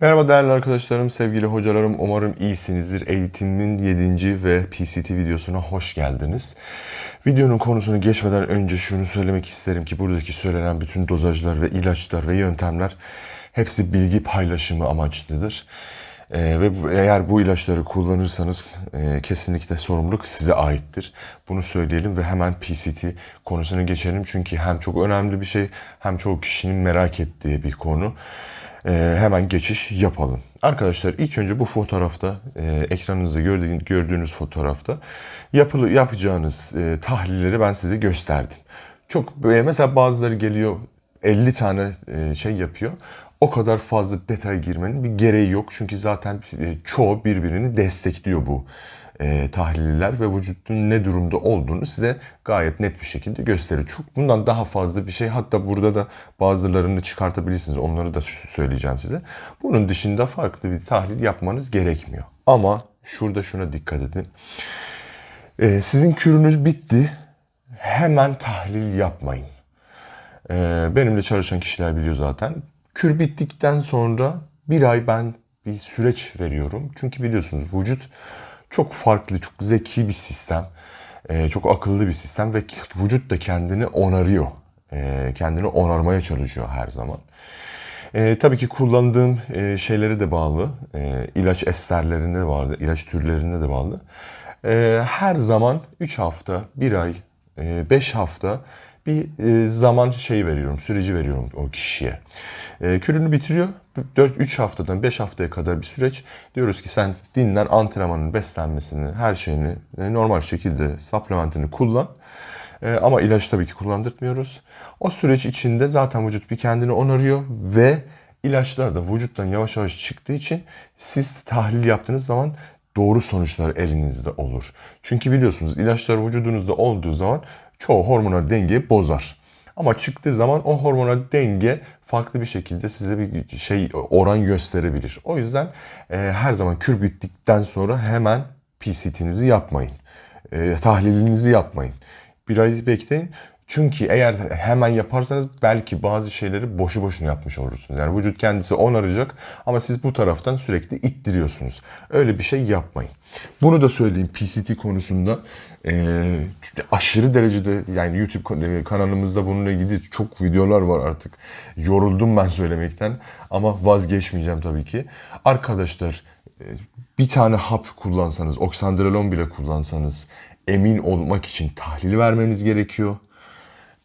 Merhaba değerli arkadaşlarım, sevgili hocalarım. Umarım iyisinizdir. Eğitimin 7. ve PCT videosuna hoş geldiniz. Videonun konusunu geçmeden önce şunu söylemek isterim ki buradaki söylenen bütün dozajlar ve ilaçlar ve yöntemler hepsi bilgi paylaşımı amaçlıdır. Ee, ve eğer bu ilaçları kullanırsanız e, kesinlikle sorumluluk size aittir. Bunu söyleyelim ve hemen PCT konusuna geçelim. Çünkü hem çok önemli bir şey hem çok kişinin merak ettiği bir konu. Ee, hemen geçiş yapalım. Arkadaşlar ilk önce bu fotoğrafta, e, ekranınızda gördüğünüz, gördüğünüz fotoğrafta yapılı yapacağınız e, tahlilleri ben size gösterdim. Çok e, mesela bazıları geliyor 50 tane e, şey yapıyor. O kadar fazla detay girmenin bir gereği yok. Çünkü zaten e, çoğu birbirini destekliyor bu e, tahliller ve vücudun ne durumda olduğunu size gayet net bir şekilde gösterir. Çok bundan daha fazla bir şey hatta burada da bazılarını çıkartabilirsiniz. Onları da söyleyeceğim size. Bunun dışında farklı bir tahlil yapmanız gerekmiyor. Ama şurada şuna dikkat edin. E, sizin kürünüz bitti. Hemen tahlil yapmayın. Ee, benimle çalışan kişiler biliyor zaten. Kür bittikten sonra bir ay ben bir süreç veriyorum. Çünkü biliyorsunuz vücut çok farklı, çok zeki bir sistem. Ee, çok akıllı bir sistem ve vücut da kendini onarıyor. Ee, kendini onarmaya çalışıyor her zaman. Ee, tabii ki kullandığım e, şeylere de bağlı. Ee, ilaç esterlerine de bağlı, ilaç türlerine de bağlı. Ee, her zaman 3 hafta, 1 ay, 5 hafta bir e, zaman şey veriyorum, süreci veriyorum o kişiye. E, kürünü bitiriyor. 4-3 haftadan 5 haftaya kadar bir süreç. Diyoruz ki sen dinlen, antrenmanın, beslenmesini, her şeyini e, normal şekilde supplementini kullan. E, ama ilaç tabii ki kullandırtmıyoruz. O süreç içinde zaten vücut bir kendini onarıyor ve ilaçlar da vücuttan yavaş yavaş çıktığı için siz tahlil yaptığınız zaman doğru sonuçlar elinizde olur. Çünkü biliyorsunuz ilaçlar vücudunuzda olduğu zaman çoğu hormonal dengeyi bozar. Ama çıktığı zaman o hormonal denge farklı bir şekilde size bir şey oran gösterebilir. O yüzden e, her zaman kür bittikten sonra hemen PCT'nizi yapmayın. E, tahlilinizi yapmayın. Bir ay bekleyin. Çünkü eğer hemen yaparsanız belki bazı şeyleri boşu boşuna yapmış olursunuz. Yani vücut kendisi onaracak ama siz bu taraftan sürekli ittiriyorsunuz. Öyle bir şey yapmayın. Bunu da söyleyeyim PCT konusunda eee, aşırı derecede yani YouTube e, kanalımızda bununla ilgili çok videolar var artık. Yoruldum ben söylemekten ama vazgeçmeyeceğim tabii ki. Arkadaşlar e, bir tane hap kullansanız, oksandrolon bile kullansanız emin olmak için tahlil vermeniz gerekiyor.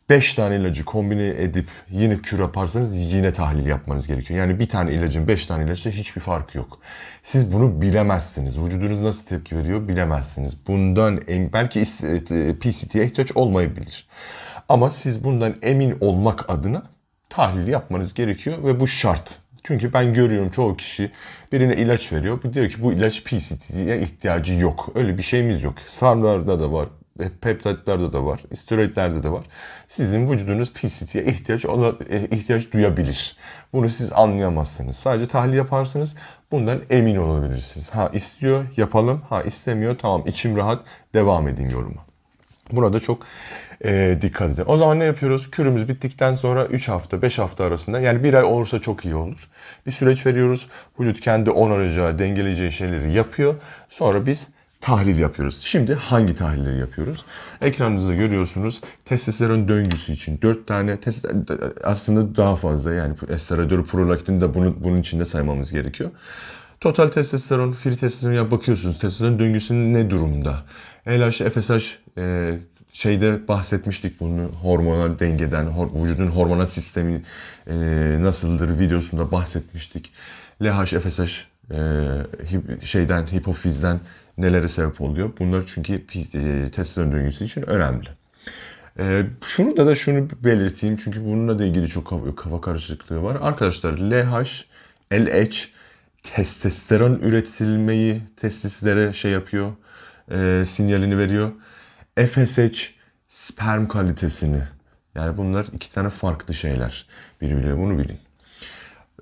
5 tane ilacı kombine edip yine kür yaparsanız yine tahlil yapmanız gerekiyor. Yani bir tane ilacın 5 tane ilaçla hiçbir farkı yok. Siz bunu bilemezsiniz. Vücudunuz nasıl tepki veriyor bilemezsiniz. Bundan em- belki e, PCT'ye ihtiyaç olmayabilir. Ama siz bundan emin olmak adına tahlil yapmanız gerekiyor ve bu şart. Çünkü ben görüyorum çoğu kişi birine ilaç veriyor. Diyor ki bu ilaç PCT'ye ihtiyacı yok. Öyle bir şeyimiz yok. SARM'larda da var. E, Peptidlerde de var. steroidlerde de var. Sizin vücudunuz PCT'ye ihtiyaç ola- e, ihtiyaç duyabilir. Bunu siz anlayamazsınız. Sadece tahlil yaparsınız. Bundan emin olabilirsiniz. Ha istiyor yapalım. Ha istemiyor tamam içim rahat devam edin yoluma. Buna da çok e, dikkat edin. O zaman ne yapıyoruz? Kürümüz bittikten sonra 3 hafta, 5 hafta arasında yani bir ay olursa çok iyi olur. Bir süreç veriyoruz. Vücut kendi onaracağı, dengeleyeceği şeyleri yapıyor. Sonra biz tahlil yapıyoruz. Şimdi hangi tahlilleri yapıyoruz? Ekranınızda görüyorsunuz testosteron döngüsü için 4 tane tes- aslında daha fazla yani estradiol, prolaktin de bunu, bunun içinde saymamız gerekiyor. Total testosteron, free testosteron bakıyorsunuz. Testosteron döngüsünün ne durumda? LH, FSH e, şeyde bahsetmiştik bunu hormonal dengeden, hor- vücudun hormonal sistemi e, nasıldır videosunda bahsetmiştik. LH, FSH e, hip- şeyden hipofizden nelere sebep oluyor? Bunlar çünkü e, testosteron döngüsü için önemli. Ee, şunu da da şunu belirteyim çünkü bununla da ilgili çok kafa, kafa karışıklığı var. Arkadaşlar LH, LH testosteron üretilmeyi testislere şey yapıyor, e, sinyalini veriyor. FSH sperm kalitesini. Yani bunlar iki tane farklı şeyler. Birbirine bunu bilin.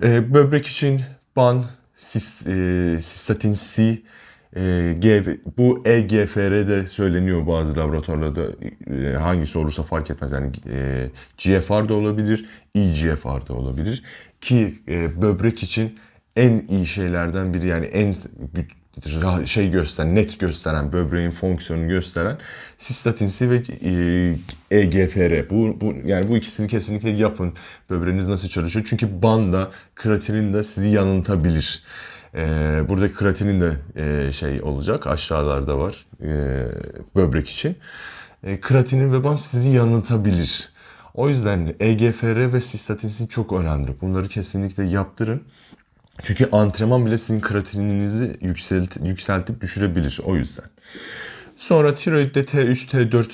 E, böbrek için ban, sis, e, sistatin C, e, G, bu EGFR de söyleniyor bazı laboratuvarlarda. E, hangisi olursa fark etmez. Yani e, GFR da olabilir, EGFR da olabilir. Ki e, böbrek için en iyi şeylerden biri yani en şey gösteren, net gösteren, böbreğin fonksiyonunu gösteren sistatin C ve e, EGFR. Bu, bu yani bu ikisini kesinlikle yapın. Böbreğiniz nasıl çalışıyor? Çünkü banda, kreatinin de sizi yanıltabilir. Ee, buradaki kreatinin de e, şey olacak aşağılarda var e, böbrek için. E, kreatinin ve ban sizi yanıltabilir. O yüzden EGFR ve sistatin çok önemli. Bunları kesinlikle yaptırın. Çünkü antrenman bile sizin kreatininizi yükselt, yükseltip düşürebilir o yüzden. Sonra tiroidde T3, T4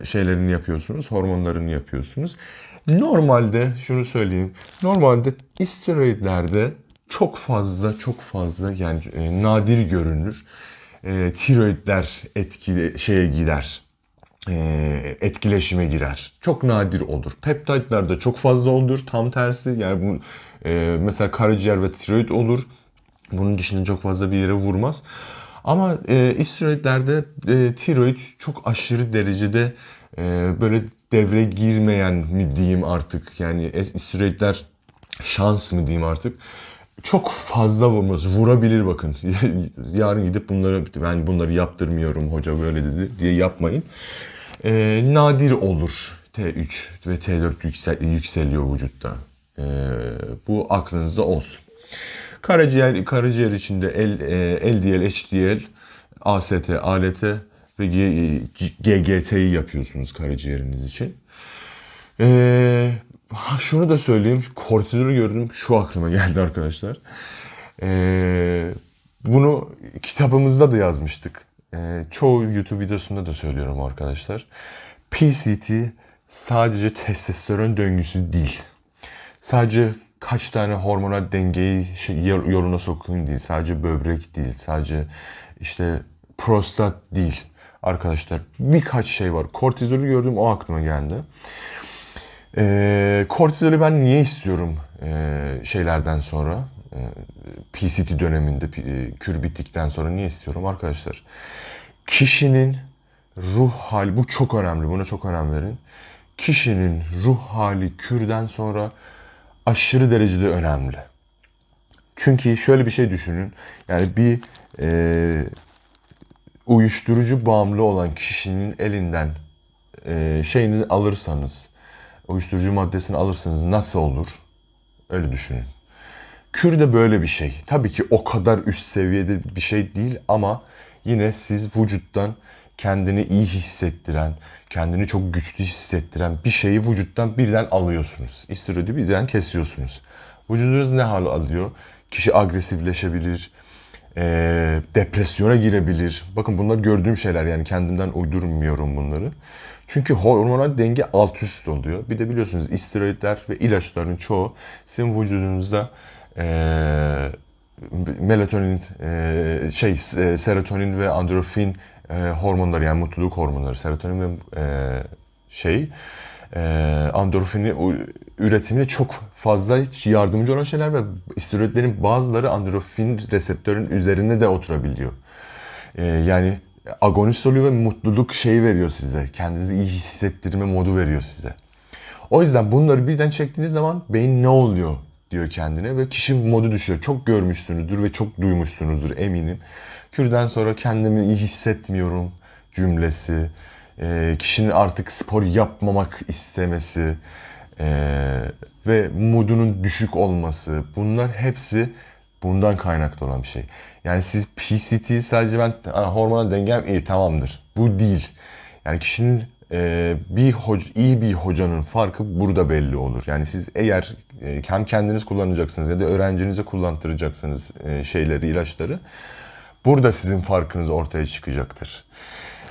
e, şeylerini yapıyorsunuz, hormonlarını yapıyorsunuz. Normalde şunu söyleyeyim, normalde isteroidlerde çok fazla çok fazla yani e, nadir görünür. E, tiroidler etkili şeye gider. E, etkileşime girer. Çok nadir olur. Peptidlerde çok fazla olur. Tam tersi yani bu e, mesela karaciğer ve tiroid olur. Bunun dışında çok fazla bir yere vurmaz. Ama e, isteroidlerde e, tiroid çok aşırı derecede e, böyle devre girmeyen mi diyeyim artık. Yani isteroidler şans mı diyeyim artık. Çok fazla vurmaz. Vurabilir bakın. Yarın gidip bunları ben bunları yaptırmıyorum hoca böyle dedi diye yapmayın. E, nadir olur T3 ve T4 yüksel, yükseliyor vücutta. E, bu aklınızda olsun. Karaciğer, karaciğer içinde L, e, LDL, HDL, AST, ALT ve G- GGT'yi yapıyorsunuz karaciğeriniz için. Ee, ha, şunu da söyleyeyim. Kortizolü gördüm. Şu aklıma geldi arkadaşlar. Ee, bunu kitabımızda da yazmıştık. Ee, çoğu YouTube videosunda da söylüyorum arkadaşlar. PCT sadece testosteron döngüsü değil. Sadece kaç tane hormonal dengeyi şey, yol- yoluna sokun değil. Sadece böbrek değil. Sadece işte prostat değil. Arkadaşlar birkaç şey var. Kortizolü gördüm o aklıma geldi. Ee, kortizolü ben niye istiyorum ee, şeylerden sonra? Ee, PCT döneminde, e, kür bittikten sonra niye istiyorum? Arkadaşlar kişinin ruh hali, bu çok önemli, buna çok önem verin. Kişinin ruh hali kürden sonra aşırı derecede önemli. Çünkü şöyle bir şey düşünün. Yani bir e, uyuşturucu bağımlı olan kişinin elinden e, şeyini alırsanız, uyuşturucu maddesini alırsanız nasıl olur? Öyle düşünün. Kür de böyle bir şey. Tabii ki o kadar üst seviyede bir şey değil ama yine siz vücuttan kendini iyi hissettiren, kendini çok güçlü hissettiren bir şeyi vücuttan birden alıyorsunuz. İstiroidi birden kesiyorsunuz. Vücudunuz ne hal alıyor? Kişi agresifleşebilir, eee, depresyona girebilir. Bakın bunlar gördüğüm şeyler yani kendimden uydurmuyorum bunları. Çünkü hormonal denge alt üst oluyor. Bir de biliyorsunuz isteroidler ve ilaçların çoğu sizin vücudunuzda eee melatonin, eee, şey e, serotonin ve endorfin e, hormonları yani mutluluk hormonları, serotonin ve e, şey e, üretimine çok fazla hiç yardımcı olan şeyler ve istiroidlerin bazıları endorfin reseptörün üzerine de oturabiliyor. E, yani agonist oluyor ve mutluluk şeyi veriyor size. Kendinizi iyi hissettirme modu veriyor size. O yüzden bunları birden çektiğiniz zaman beyin ne oluyor diyor kendine ve kişi modu düşüyor. Çok görmüşsünüzdür ve çok duymuşsunuzdur eminim. Kürden sonra kendimi iyi hissetmiyorum cümlesi, e, kişinin artık spor yapmamak istemesi e, ve modunun düşük olması bunlar hepsi bundan kaynaklı olan bir şey. Yani siz PCT sadece ben "Aa, hormonal dengem iyi tamamdır. Bu değil. Yani kişinin e, bir hoca, iyi bir hocanın farkı burada belli olur. Yani siz eğer e, hem kendiniz kullanacaksınız ya da öğrencinize kullandıracaksınız e, şeyleri, ilaçları. Burada sizin farkınız ortaya çıkacaktır.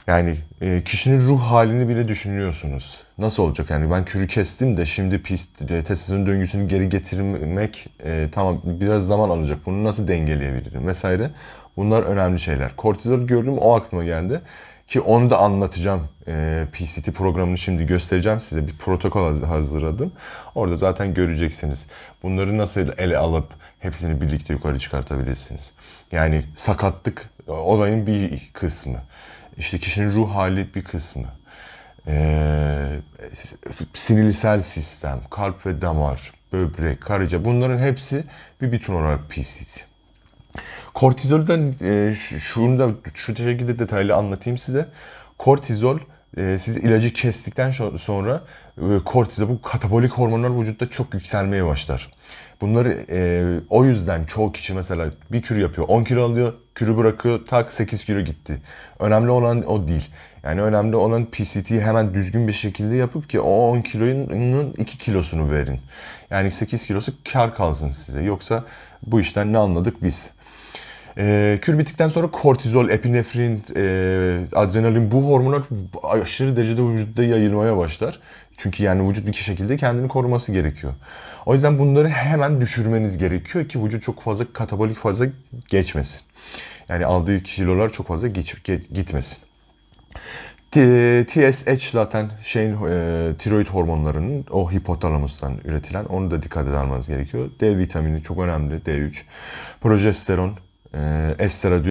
Yani e, kişinin ruh halini bile düşünüyorsunuz. Nasıl olacak? Yani ben kürü kestim de şimdi pis, e, döngüsünü geri getirmek e, tamam biraz zaman alacak. Bunu nasıl dengeleyebilirim vesaire. Bunlar önemli şeyler. Kortizol gördüm o aklıma geldi. Ki onu da anlatacağım. E, PCT programını şimdi göstereceğim size. Bir protokol haz- hazırladım. Orada zaten göreceksiniz. Bunları nasıl ele alıp hepsini birlikte yukarı çıkartabilirsiniz. Yani sakatlık e, olayın bir kısmı. İşte kişinin ruh hali bir kısmı. Ee, sinirsel sistem, kalp ve damar, böbrek, karaciğer bunların hepsi bir bütün olarak PCT. Kortizolden e, şunu da şu şekilde detaylı anlatayım size. Kortizol e, siz ilacı kestikten sonra e, kortizol bu katabolik hormonlar vücutta çok yükselmeye başlar. Bunları e, o yüzden çoğu kişi mesela bir kür yapıyor 10 kilo alıyor kürü bırakıyor tak 8 kilo gitti. Önemli olan o değil. Yani önemli olan PCT'yi hemen düzgün bir şekilde yapıp ki o 10 kilonun 2 kilosunu verin. Yani 8 kilosu kar kalsın size. Yoksa bu işten ne anladık biz? E, kür bittikten sonra kortizol, epinefrin, e, adrenalin bu hormonlar aşırı derecede vücutta yayılmaya başlar. Çünkü yani vücut bir şekilde kendini koruması gerekiyor. O yüzden bunları hemen düşürmeniz gerekiyor ki vücut çok fazla katabolik fazla geçmesin. Yani aldığı kilolar çok fazla geç, ge- gitmesin. TSH zaten şeyin e, tiroid hormonlarının o hipotalamustan üretilen onu da dikkat almanız gerekiyor. D vitamini çok önemli D3. Progesteron, e, estradiol